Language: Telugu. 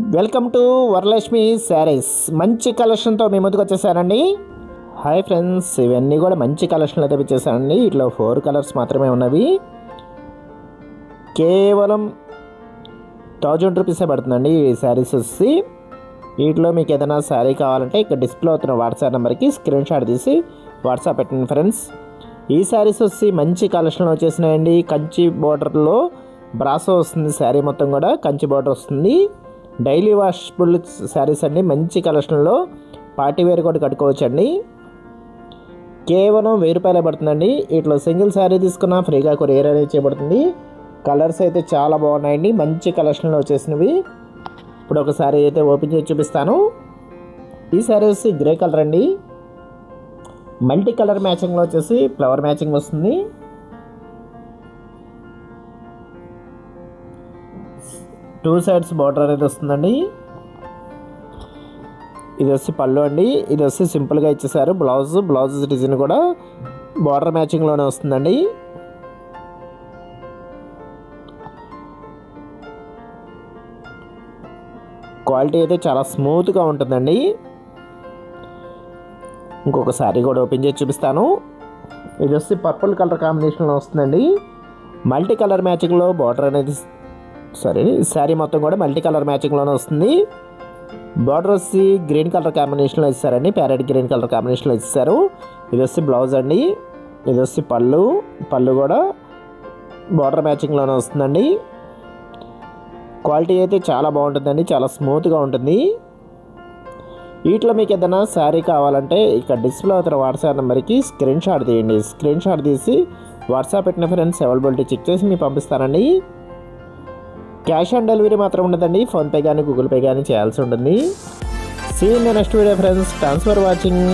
Welcome to Varalakshmi saris. మంచి కలెక్షన్తో మీ ముందుకు వచ్చేసానండి. హాయ్ ఫ్రెండ్స్ ఇవన్నీ కూడా మంచి కలెక్షన్లు అయితే ఇచ్చేసానండి ఇట్లా ఫోర్ కలర్స్ మాత్రమే ఉన్నవి. కేవలం థౌజండ్ రూపీసే పడుతుందండి ఈ శారీస్ వచ్చి. వీటిలో మీకు ఏదైనా శారీ కావాలంటే ఇక్కడ డిస్ప్లే అవుతున్న వాట్సాప్ నెంబర్కి స్క్రీన్ షాట్ తీసి వాట్సాప్ పెట్టండి ఫ్రెండ్స్. ఈ శారీస్ వచ్చి మంచి కలెక్షన్లు వచ్చేసినాయండి. కంచి బోర్డర్లో బ్రాసో వస్తుంది శారీ మొత్తం కూడా. కంచి బార్డర్ వస్తుంది. డైలీ వాషబుల్ శారీస్ అండి. మంచి కలెక్షన్లో పార్టీ వేర్ కూడా కట్టుకోవచ్చండి. కేవలం వెయ్యి రూపాయలే పడుతుందండి. ఇట్లా సింగిల్ శారీ తీసుకున్నా ఫ్రీగా కొరియర్ అనేది చేయబడుతుంది. కలర్స్ అయితే చాలా బాగున్నాయండి. మంచి కలెక్షన్లో వచ్చేసినవి. ఇప్పుడు ఒక శారీ అయితే ఓపెన్ చేసి చూపిస్తాను. ఈ శారీ వచ్చి గ్రే కలర్ అండి. మల్టీ కలర్ మ్యాచింగ్లో వచ్చేసి ఫ్లవర్ మ్యాచింగ్ వస్తుంది. టూ సైడ్స్ బార్డర్ అనేది వస్తుందండి. ఇది వచ్చి పళ్ళు అండి. ఇది వచ్చి సింపుల్గా ఇచ్చేసారు. బ్లౌజ్ బ్లౌజ్ డిజైన్ కూడా బార్డర్ మ్యాచింగ్లోనే వస్తుందండి. క్వాలిటీ అయితే చాలా స్మూత్గా ఉంటుందండి. ఇంకొక శారీ కూడా ఓపెన్ చేసి చూపిస్తాను. ఇది వచ్చి పర్పుల్ కలర్ కాంబినేషన్లో వస్తుందండి. మల్టీ కలర్ మ్యాచింగ్లో బార్డర్ అనేది సరే శారీ మొత్తం కూడా మల్టీ కలర్ మ్యాచింగ్లోనే వస్తుంది. బార్డర్ వచ్చి గ్రీన్ కలర్ కాంబినేషన్లో ఇస్తారండి. ప్యారెట్ గ్రీన్ కలర్ కాంబినేషన్లో ఇస్తారు. ఇది వచ్చి బ్లౌజ్ అండి. ఇది వచ్చి పళ్ళు. పళ్ళు కూడా బార్డర్ మ్యాచింగ్లోనే వస్తుందండి. క్వాలిటీ అయితే చాలా బాగుంటుందండి. చాలా స్మూత్గా ఉంటుంది. వీటిలో మీకు ఏదైనా శారీ కావాలంటే ఇక్కడ డిస్ప్లే అవుతున్న వాట్సాప్ నెంబర్కి స్క్రీన్ షాట్ తీయండి. స్క్రీన్ షాట్ తీసి వాట్సాప్ పెట్టిన ఫ్రెండ్స్ అవైలబిలిటీ చెక్ చేసి మీకు పంపిస్తానండి. క్యాష్ ఆన్ డెలివరీ మాత్రం ఉండదండి. ఫోన్పే కానీ గూగుల్ పే కానీ చేయాల్సి ఉంటుంది. See in next video friends thanks for watching